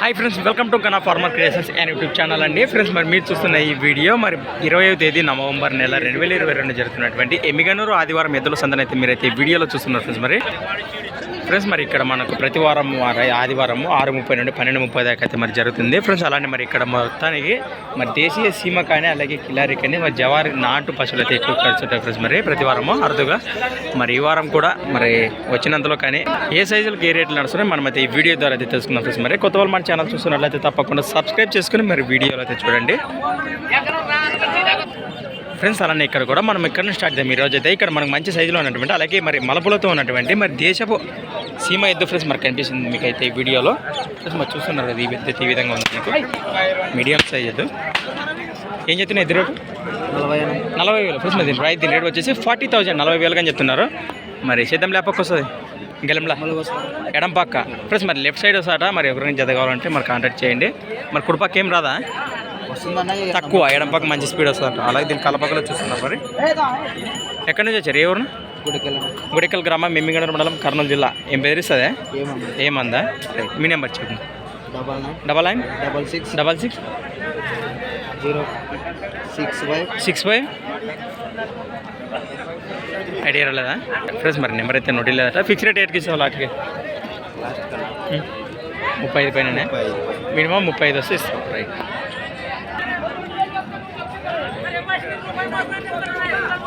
Hi friends welcome to Kana farmer creations and YouTube channel అండి. Friends మరి మీరు చూస్తున్న ఈ వీడియో మరి ఇరవై తేదీ నవంబర్ నెల రెండు వేల ఇరవై రెండు జరుగుతున్నటువంటి ఎమిగనూరు ఆదివారం ఎద్దుల సందనైతే అయితే మీరైతే ఈ వీడియోలో చూస్తున్నారు ఫ్రెండ్స్ మరి. ఫ్రెండ్స్ మరి ఇక్కడ మనకు ప్రతి వారం ఆదివారం ఆరు ముప్పై నుండి పన్నెండు ముప్పై దాకా అయితే మరి జరుగుతుంది. ఫ్రెండ్స్ అలానే మరి ఇక్కడ మొత్తానికి మరి దేశీయ సీమ కానీ అలాగే కిలారి కానీ మరి జవారి నాటు పశువులు అయితే ఎక్కువ ఖర్చు ఉంటాయి ఫ్రెండ్స్ మరి. ప్రతి వారము అరుదుగా మరి ఈ వారం కూడా మరి వచ్చినంతలో కానీ ఏ సైజులకు ఏ రేట్లు నడుస్తున్నాయి మనం అయితే ఈ వీడియో ద్వారా అయితే తెలుసుకుందాం ఫ్రెండ్స్ మరి. కొత్త వాళ్ళు మన ఛానల్ చూస్తున్నట్లయితే తప్పకుండా సబ్స్క్రైబ్ చేసుకుని మరి వీడియోలు అయితే చూడండి. ఫ్రెండ్స్ అలానే ఇక్కడ కూడా మనం ఇక్కడ నుంచి స్టార్ట్ చేద్దాం. ఈరోజు అయితే ఇక్కడ మనకు మంచి సైజులో ఉన్నటువంటి అలాగే మరి మలపులతో ఉన్నటువంటి మరి దేశపు సీమ ఎద్దు ఫ్రెండ్స్ మరి కనిపిస్తుంది మీకు అయితే ఈ వీడియోలో. ఫ్రెండ్స్ మరి చూస్తున్నారు కదా ఈ ఎద్దు ఈ విధంగా ఉంది మీకు. మీడియం సైజ్ ఎద్దు. ఏం చెప్తున్నా ఎద్దు రేటు? నలభై నలభై వేలు. ఫ్రెండ్స్ మరి రైతు దీని రేట్ వచ్చేసి ఫార్టీ థౌజండ్ నలభై వేలుగా చెప్తున్నారు. మరి సిద్ధం లేపక్క వస్తుంది. గెలంలా. ఎడం పక్క. ఫ్రెండ్స్ మరి లెఫ్ట్ సైడ్ వస్తాట మరి ఎవరైనా జత కావాలంటే మరి కాంటాక్ట్ చేయండి. మరి కుడిపక్క ఏం రాదా? తక్కువ ఎడం పక్క మంచి స్పీడ్ వస్తుందంట. అలాగే దీని కలపక్కలో చూస్తున్నారు మరి? ఎక్కడి నుంచి వచ్చారు? ఏ ఊరు? గుడికల్ గ్రామం మెమ్మిగండ మండలం కర్నూలు జిల్లా. ఏం బెదిరిస్తుందే ఏమందా మీ నెంబర్ చెప్పండి. Double nine. Double nine? Double six. Double six? Zero six five. Six five? Idea రాలేదా? ఫ్రెండ్స్ మరి నెంబర్ అయితే నోటి లేదట ఫిక్స్ రేట్ ఎయిట్కి ఇస్తావు లాట్కి? ముప్పై ఐదు పైన. మినిమం ముప్పై ఐదు వస్తే ఇస్తాం. రైట్.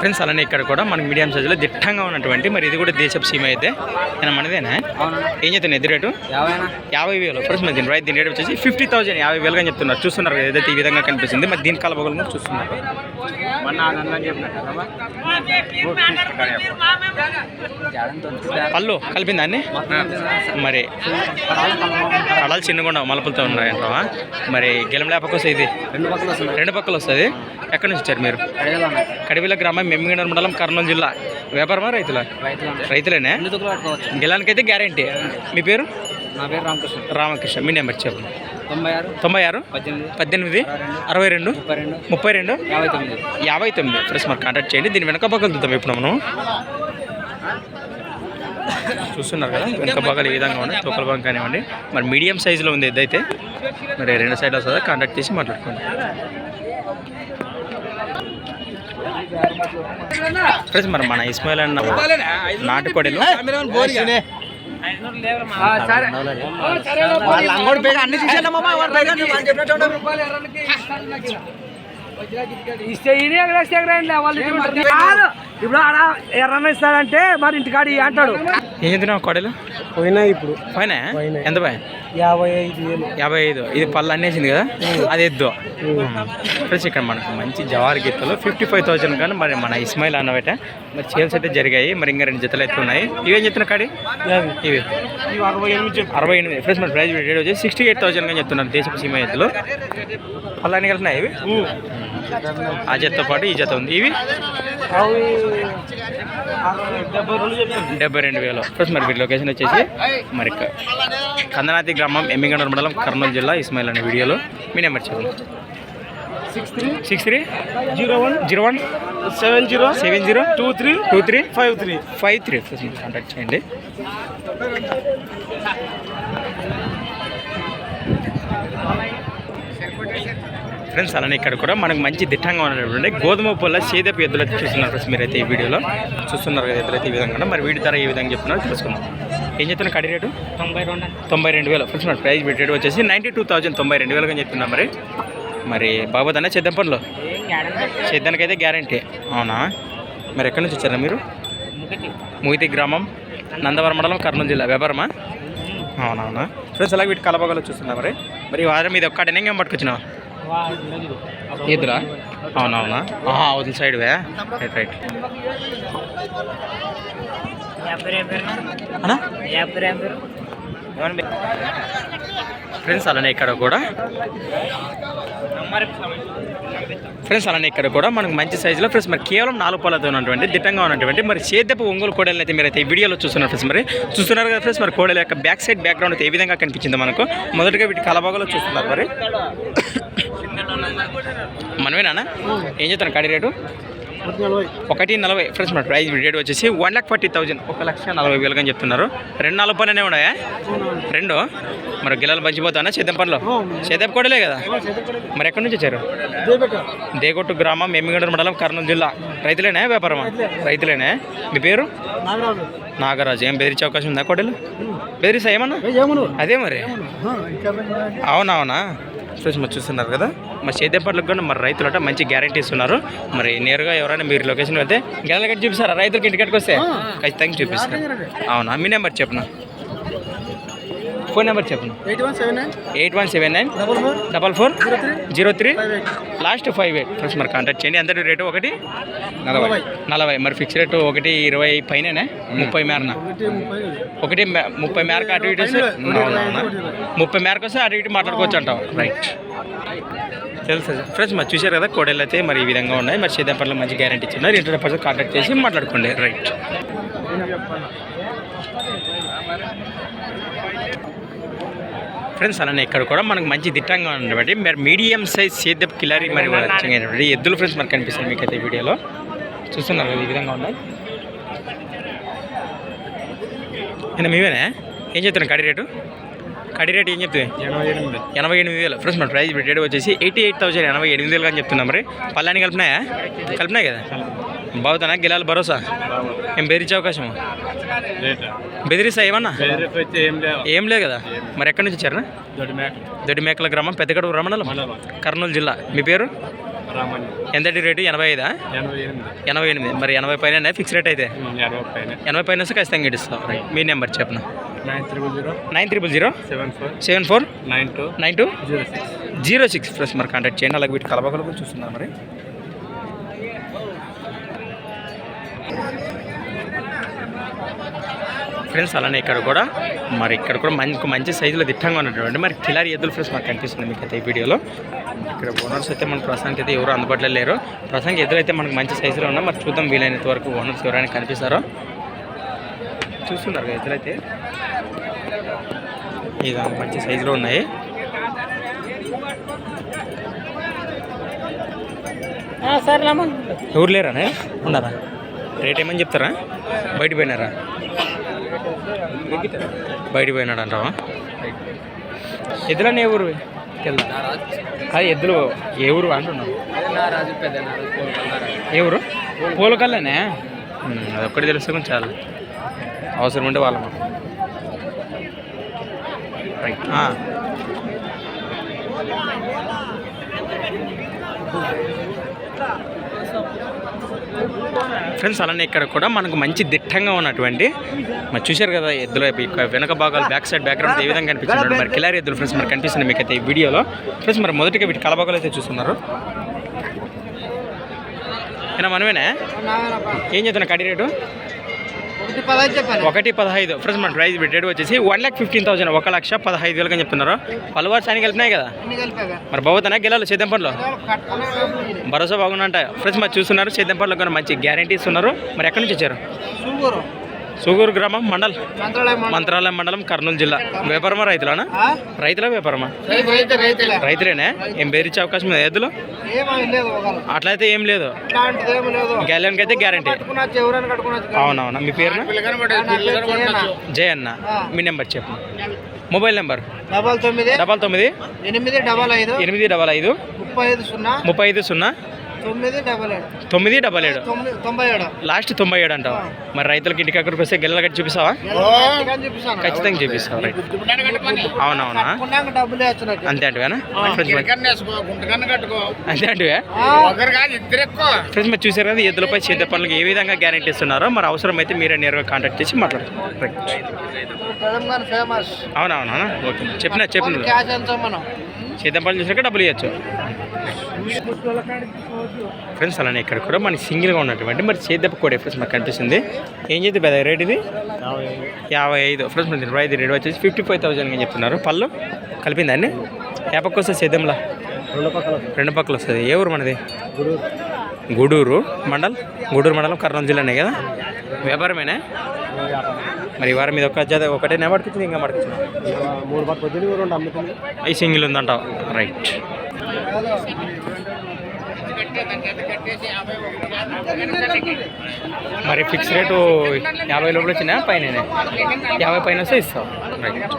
ఫ్రెండ్స్ అలానే ఇక్కడ కూడా మనకి మీడియం సైజులో దిట్టంగా ఉన్నటువంటి మరి ఇది కూడా దేశపు సీమ అయితే. నేను మనదేనా? ఏం చెప్తాను ఎదురు రేటు? యాభై వేలు. ఫ్రెండ్స్ మరి దీని రైట్ దీని రేట్ వచ్చేసి ఫిఫ్టీ థౌసండ్ యాభై వేలుగా చెప్తున్నారు. చూస్తున్నారు కదా ఏదైతే ఈ విధంగా కనిపిస్తుంది. మరి దీని కలబగలు కూడా చూస్తున్నారు పళ్ళు కలిపిందా అన్ని? మరి కళలు చిన్నగా మలుపులతో ఉన్నాయంటావా? మరి గెలం లేపకొస్తే ఇది? రెండు పక్కలు వస్తున్నాయి. రెండు పక్కలు వస్తుంది. ఎక్కడి నుంచి వచ్చారు మీరు? కడివిల గ్రామం మెమ్మిగనూరు మండలం కర్నూలు జిల్లా. వ్యాపారమా రైతుల? రైతులు రైతులేనే? గెలానికైతే గ్యారంటీ. మీ పేరు? నా పేరు రామకృష్ణ. రామకృష్ణ. మీ నెంబర్ చెప్పండి. తొంభై ఆరు తొంభై ఆరు పద్దెనిమిది అరవై రెండు ముప్పై రెండు ముప్పై రెండు యాభై తొమ్మిది. యాభై తొమ్మిది. ఫ్రెండ్స్ మరి కాంటాక్ట్ చేయండి. దీని వెనక పక్కలు చూద్దాం ఇప్పుడు మనం. చూస్తున్నారు కదా వెనక పక్కలు ఈ విధంగా ఉన్నాయి తొక్కల భాగం కానివ్వండి. మరి మీడియం సైజులో ఉంది ఇదైతే మరి రెండు సైడ్లు వస్తుందా? కాంటాక్ట్ చేసి మాట్లాడుకోండి ఫ్రెండ్స్ మరి మన ఇస్మాయిల్ అన్న నాటుకోడలు లంగోడు పేరు అన్ని ఇస్తే ఈయన ఎగరేస్తే ఎగరేయండి వాళ్ళు. ఇప్పుడు ఆడ ఎర్రన్న ఇస్తాడంటే మరి ఇంటికాడ అంటాడు. ఏం చెప్తున్నావు కోడలు పోయినా ఇప్పుడు. పైన ఎంత పై యాభై ఐదు వేలు. యాభై ఐదు. ఇది పళ్ళు అన్నేసింది కదా? అది ఎద్దు. ఫ్రెండ్స్ ఇక్కడ మనకు మంచి జవారి గీతలు ఫిఫ్టీ ఫైవ్ థౌసండ్ కానీ మరి మన ఇస్మాయిల్ అన్నవేట. మరి సేల్స్ అయితే జరిగాయి. మరి ఇంకా రెండు జతలు అయితే ఉన్నాయి. ఇవేం చెప్తున్నా కాడి ఇవి. అరవై ఎనిమిది అరవై ఎనిమిది. ఫ్రెండ్స్ మన ప్రైస్ రేట్ వచ్చి సిక్స్టీ ఎయిట్ థౌసండ్ కానీ చెప్తున్నారు దేశపు సీమ ఎద్దులు. పళ్ళు అన్ని కలిసినాయి ఇవి? ఆ జతతో పాటు ఈ జత ఉంది. ఇవి? డెబ్బై రెండు వేలు. ఫ్రెండ్స్ మరి వీటి లొకేషన్ వచ్చేసి మరి కందనాతి గ్రామం ఎమ్మిగండూరు మండలం కర్నూలు జిల్లా ఇస్మాయిల్ అనే వీడియోలో. మీ నెంబర్ చెప్పండి. Six three six three zero one zero one seven zero seven zero two three. Two three five three. Five three contact చేయండి. ఫ్రెండ్స్ అలానే ఇక్కడ కూడా మనకు మంచి దిట్టంగా ఉన్నటువంటి గోధుమ పొల్ల సేదపు ఎద్దులు అయితే చూస్తున్నారు ఫ్రెండ్స్ మీరైతే ఈ వీడియోలో. చూస్తున్నారు కదా ఎద్దులైతే ఈ విధంగా. మరి వీడి ధర ఏ విధంగా చెప్తున్నారో తెలుసుకుందాం. ఏం చెప్తున్నా కడి రేటు? తొంభై రెండు తొంభై రెండు వేలు. ఫ్రెండ్స్ మరి ప్రైస్ రేట్ వచ్చేసి నైంటీ టూ థౌజండ్ తొంభై రెండు వేలుగా చెప్తున్నా మరి. మరి బాబు అన్న చేద్దాం పనులు? చేద్దానికైతే గ్యారంటీ అవునా? మరి ఎక్కడి నుంచి వచ్చారా మీరు? మూయితి గ్రామం నందవరం మండలం కర్నూలు జిల్లా. వ్యాపారమా? అవునవునా. ఫ్రెండ్స్ అలాగే వీటి కలపగల చూస్తున్నా మరి. మరి వారం ఇది ఒక్కటే ఇంకేం పట్టుకొచ్చినావు? ఇద్దరా అవునవునా? అవతల side way? Right right friends అలానే ఇక్కడ కూడా? ఫ్రెండ్స్ అలానే ఇక్కడ కూడా మనకు మంచి సైజులో ఫ్రెండ్స్ మరి కేవలం నాలుగు పాలతో ఉన్నటువంటి దిట్టంగా ఉన్నటువంటి మరి చేద్దపు ఒంగోలు కోడలు అయితే మీరైతే ఈ వీడియోలో చూస్తున్నారు ఫ్రెండ్స్ మరి చూస్తున్నారు కదా ఫ్రెండ్స్ మరి కోడల యొక్క బ్యాక్ సైడ్ బ్యాక్గ్రౌండ్ అయితే ఏ విధంగా కనిపించింది మనకు? మొదటగా వీటి కలబాగలో చూస్తున్నారు మరి. మనమేనా ఏం చెప్తాను కడి రేటు? ఒకటి నలభై. ఫ్రెండ్స్ మన ప్రైస్ రేట్ వచ్చేసి వన్ లాక్ ఫార్టీ థౌజండ్ ఒక లక్ష నలభై వేలుగా చెప్తున్నారు. రెండు నాలుగు పనులనే ఉన్నాయా? రెండు? మరి గిల్లలు పంచిపోతానా చేద్దాం పనులు? కూడలే కదా? మరి ఎక్కడి నుంచి వచ్చారు? దేగొట్టు గ్రామం ఎమ్మిగండ్ర మండలం కర్నూలు జిల్లా. రైతులేనా వ్యాపారమా? రైతులేనా? మీ పేరు? నాగరాజు. ఏం బెదిరించే అవకాశం ఉందా కోడలు? బెదిరిస్తా ఏమన్నా? అదే మరి. అవునవునా? ఫ్రెండ్స్ మరి చూస్తున్నారు కదా. మరి సేద్యం పట్లకు కూడా మరి రైతులట మంచి గ్యారంటీ ఇస్తున్నారు. మరి నేరుగా ఎవరైనా మీరు లొకేషన్ వెళ్తే గెలల కట్టి చూపిస్తారా? రైతులకి ఇంటికట్టుకు వస్తే ఖచ్చితంగా చూపిస్తారు. అవునా? మీ నెంబర్ చెప్పనా? ఫోన్ నెంబర్ చెప్పను eight one seven nine. Eight one seven nine. Double four. Double four. Zero three. Last five eight. Friends మరి కాంటాక్ట్ చేయండి. అందరి రేటు ఒకటి నలభై. నలభై. మరి ఫిక్స్ రేటు ఒకటి ఇరవై పైననే? ముప్పై మేరన? ఒకటి ముప్పై మేరకు అటు ఇటు. ముప్పై మేరకు వస్తే అటు ఇటు మాట్లాడుకోవచ్చు అంటావు. రైట్ తెలుసు ఫ్రెండ్స్ మరి చూశారు కదా కోడలు అయితే మరి ఈ విధంగా ఉన్నాయి. మరి చేద్దాం మంచి గ్యారంటీ ఇచ్చినారు ఇంటర్ పర్సెంట్ కాంటాక్ట్ చేసి మాట్లాడుకోండి. రైట్ ఫ్రెండ్స్ అలానే ఇక్కడ కూడా మనకు మంచి దిట్టంగా ఉండబట్టి మరి మీడియం సైజ్ సేద్యపు కిలారి మరి వచ్చినటువంటి ఎద్దులు ఫ్రెండ్స్ మనకు కనిపిస్తుంది మీకు అయితే వీడియోలో. చూస్తున్నారు ఈ విధంగా ఉన్నాయి. నేను మీవేనా ఏం చెప్తున్నాను కడి రేటు? కడి రేటు ఏం చెప్తుంది ఎనభై ఎనిమిది వేలు. ఫ్రెండ్స్ మన ప్రైస్ రేట్ వచ్చేసి ఎయిటీ ఎయిట్ థౌసండ్ ఎనభై ఎనిమిది వేలు అని చెప్తున్నాం మరి. పళ్ళని కలిపినాయా? కలిపినాయి కదా? బాగుతానా? గిలాలి భరోసా? ఏం బెదిరించే అవకాశం బెదిరిస్తా ఏమన్నా? ఏం లేదు కదా? మరి ఎక్కడి నుంచి వచ్చారు? దొడ్డి మేకల గ్రామం పెద్దగడ రమణలం? కర్నూలు జిల్లా. మీ పేరు? ఎంతటి రేటు? ఎనభై ఐదా? ఎనభై ఎనిమిది. మరి ఎనభై పైన ఫిక్స్ రేట్ అయితే? ఎనభై పైన వస్తే ఖచ్చితంగా ఇస్తాం మీ నెంబర్ చెప్పను? Nine triple zero. Nine triple zero? Seven four. Seven four? Nine two. Nine two? Zero six. Zero six. Plus మరి కాంటాక్ట్ చేయండి. అలాగే వీటి కలబకలు కూడా చూస్తున్నారు మరి. ఫ్రెండ్స్ అలానే ఇక్కడ కూడా మరి ఇక్కడ కూడా మంచి మంచి సైజులో దిట్టంగా ఉన్నటువంటి మరి కిలారి ఎద్దులు ఫ్రెండ్స్ మాకు కనిపిస్తుంది మీకు అయితే ఈ వీడియోలో. ఇక్కడ ఓనర్స్ అయితే మన ప్రస్తుతానికి అయితే ఎవరు అందుబాటులో లేరు. ప్రస్తుతానికి ఎద్దులు అయితే మనకు మంచి సైజులో ఉన్నాయి. మరి చూద్దాం వీలైనంత వరకు ఓనర్స్ ఎవరైనా కనిపిస్తారో. చూస్తున్నారు కదా ఎద్దులు అయితే. ఇక మంచి సైజులో ఉన్నాయి. ఎవరు లేరా ఉన్నారా? రేట్ ఏమని చెప్తారా? బయట పోయినారా? బయట పోయినాడు అంటావా ఎద్దులన్నీ ఏ ఊరు అది ఎద్దులు ఏ ఊరు అంటున్నావు ఏ ఊరు? పూలకల్లేనే? అది ఒక్కటి తెలిస్తే కొంచెం చాలు. అవసరం ఉంటే వాళ్ళ రైట్ ఫ్రెండ్స్ అలానే ఇక్కడ కూడా మనకు మంచి దిట్టంగా ఉన్నటువంటి మరి చూశారు కదా ఎద్దుల వెనక భాగాలు బ్యాక్ సైడ్ బ్యాక్గ్రౌండ్ ఏ విధంగా కనిపిస్తుంది మరి కిలారి ఎద్దులు ఫ్రెండ్స్ మరి కనిపిస్తుంది మీకు అయితే ఈ వీడియోలో. ఫ్రెండ్స్ మరి మొదటిగా వీటి కలభాగాలు అయితే చూస్తున్నారు. ఏనా మనమేనా? ఏం చెప్తున్నా కడి రేటు? ఒకటి పదహైదు ఫ్రెండ్స్ మన ప్రైస్ రేట్ వచ్చేసి వన్ ల్యాక్ ఫిఫ్టీన్ థౌసండ్ ఒక లక్ష పదహైదు వేలుగా చెప్తున్నారు. పలువారు సానికి వెళ్తున్నాయి కదా? మరి బాగుతానా గెలాలి సేద్యం పనులు? కట్టుకునే భరోసా బాగుందంట. ఫ్రెండ్స్ మరి చూస్తున్నారు సేద్యం పనులు కూడా మంచి గ్యారంటీ ఇస్తున్నారు మరి ఎక్కడి నుంచి వచ్చారు? సూగూరు గ్రామం మండల్. మంత్రాలయం మండలం. కర్నూలు జిల్లా. వ్యాపారమా రైతులనా? రైతుల వ్యాపారమా? రైతు రైతు రైతులే. రైతులేనే? ఏం బేరిచ్చే అవకాశం ఎద్దులు లేదు ఒకరు అట్లయితే ఏం లేదు. గ్యాలెన్కి అయితే గ్యారంటీ. అవునవునా. మీ పేరున జయ అన్న. మీ నెంబర్ చెప్పు. Mobile number? డబల్ తొమ్మిది డబల్ తొమ్మిది ఎనిమిది డబల్ ఐదు ఎనిమిది డబల్ ఐదు ముప్పై ఐదు సున్నా ముప్పై ఐదు సున్నా తొమ్మిది డబల్ ఏడు. లాస్ట్ తొంభై ఏడు అంటావు. మరి రైతులకి ఇంటికి అక్కడికి వస్తే గెల్లలు కట్టి చూపిస్తావా? ఖచ్చితంగా చూపిస్తావు రైట్ అవునవునా? అంతే అంటువేనా? అంతే అంటువే? ఇద్దరు ఫ్రెండ్స్ మరి చూసారు కదా ఎద్దులపై చేద్ద పనులకు ఏ విధంగా గ్యారెంటీ ఇస్తున్నారో? మరి అవసరం అయితే మీరే నేరుగా కాంటాక్ట్ చేసి మాట్లాడతారు. రైట్ తెలంగాణ ఫేమస్ అవునవునా ఓకే. చెప్పిన చెప్పిన. మనం చేద్ద పనులు చూసాక డబ్బులు ఇవ్వచ్చు. ఫ్రెండ్స్ అలానే ఇక్కడ కూడా మనకి సింగిల్గా ఉన్నటువంటి మరి చేద్దెప్ప కూడా ఫ్రెండ్స్ మాకు కనిపిస్తుంది. ఏం చేద్ది పెద్ద రేట్ ఇది? యాభై ఐదు. ఫ్రెండ్స్ మరి ఇరవై ఐదు రేట్ వచ్చేసి ఫిఫ్టీ ఫైవ్ థౌసండ్ అని చెప్తున్నారు. పళ్ళు? కలిపిందండి ఏ పక్క వస్తుంది సేద్యంలా రెండు పక్కల రెండు పక్కలు వస్తుంది. ఏ ఊరు మనది? గూడూరు మండల్? గూడూరు మండలం కర్నూలు జిల్లానే కదా? వ్యాపారమేనా? మరి వారం మీద ఒక జత ఒకటే పడుతుంది ఇంకా పడుతుంది మూడు పక్కల వదిలి రెండు అమ్ముతుంది. ఈ సింగిల్ ఉందంటావు రైట్ మరి ఫిక్స్ రేటు యాభై లోపల వచ్చినా పైన యాభై పైన వస్తే ఇస్తాం. రైట్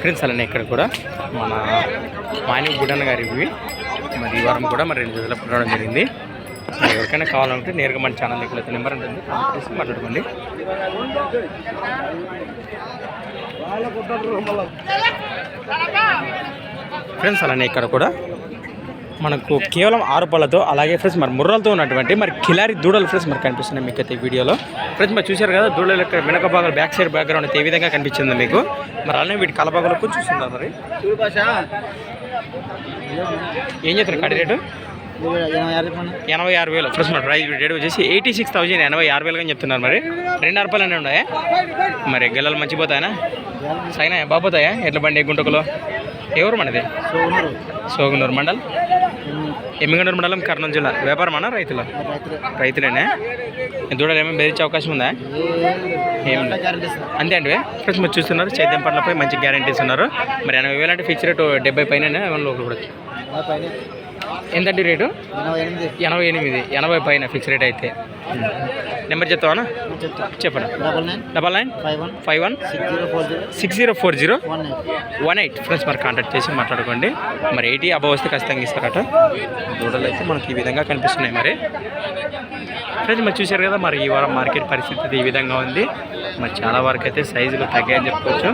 ఫ్రెండ్స్ అలానే ఇక్కడ కూడా మన మాని బుడన్న గారి ఇవి మరి ఈ వారం కూడా మరి రెండు జతలు పుట్టడం జరిగింది. ఎవరికైనా కావాలంటే నేరుగా మన ఛానల్ ఇక్కడ నెంబర్ ఉంటుంది. చేసి మాట్లాడుకోండి. ఫ్రెండ్స్ అలానే ఇక్కడ కూడా మనకు కేవలం ఆరు పళ్ళతో అలాగే ఫ్రెండ్స్ మరి ముర్రలతో ఉన్నటువంటి మరి కిలారి దూడలు ఫ్రెండ్స్ మరి కనిపిస్తున్నాయి మీకు అయితే ఈ వీడియోలో. ఫ్రెండ్స్ మరి చూశారు కదా దూడల యొక్క వెనక భాగాలు బ్యాక్ సైడ్ బ్యాక్గ్రౌండ్ అయితే ఏ విధంగా కనిపించింది మీకు. మరి అలానే వీటి కలభాగాలకు చూస్తున్నారు మరి. ఏం చేస్తారు కడి రేటు? ఎనభై ఆరు వేలు. ఫ్రెండ్స్ మరి ప్రైస్ రేట్ వచ్చేసి ఎయిటీ సిక్స్ థౌజండ్ ఎనభై ఆరు వేలుగా చెప్తున్నారు మరి. రెండు అరపాలు అన్నీ ఉన్నాయా? మరి గెల్లలు మంచిపోతాయనా సైనా బాగుపోతాయా? ఎట్ల బండి గుంటకులో ఎవరు మనది? సోగునూరు. మండల్? ఎమ్మిగనూరు మండలం కర్నూలు జిల్లా. వ్యాపారం అన్న రైతులు? రైతులేనే? దూడలు ఏమైనా బెదిరించే అవకాశం ఉందా? ఏం లేదు. అంతే అండి ఫ్రెండ్స్ మీరు చూస్తున్నారు సేద్యం పట్లపై మంచి గ్యారంటీస్ ఉన్నారు మరి ఎనభై వేలు అంటే ఫిక్స్ రేటు డెబ్బై పైన లోపల కూడా ఎంతండి రేటు? ఎనభై ఎనిమిది. ఎనభై పైన ఫిక్స్ రేట్ అయితే. నెంబర్ చెప్తావా చెప్పండి. Double nine. Double nine? Five one. Five one? Six zero four zero. Six zero four zero? One eight. Friends మరి కాంటాక్ట్ చేసి మాట్లాడుకోండి. మరి ఎయిటీ అబవ్ వస్తే ఖచ్చితంగా ఇస్తారట. దూడలు అయితే మనకి ఈ విధంగా కనిపిస్తున్నాయి మరి. ఫ్రెండ్స్ మరి చూశారు కదా మరి ఈ వారం మార్కెట్ పరిస్థితి ఈ విధంగా ఉంది. మరి చాలా వరకు అయితే సైజులు తగ్గాయని చెప్పుకోవచ్చు.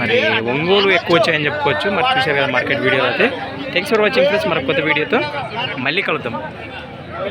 మరి ఒంగోలు ఎక్కువ వచ్చాయని చెప్పుకోవచ్చు. మరి చూసారు కదా మార్కెట్ వీడియోలో అయితే. థ్యాంక్స్ ఫర్ వాచింగ్ ఫ్రెండ్స్ మరి కొత్త వీడియోతో మళ్ళీ కలుద్దాం.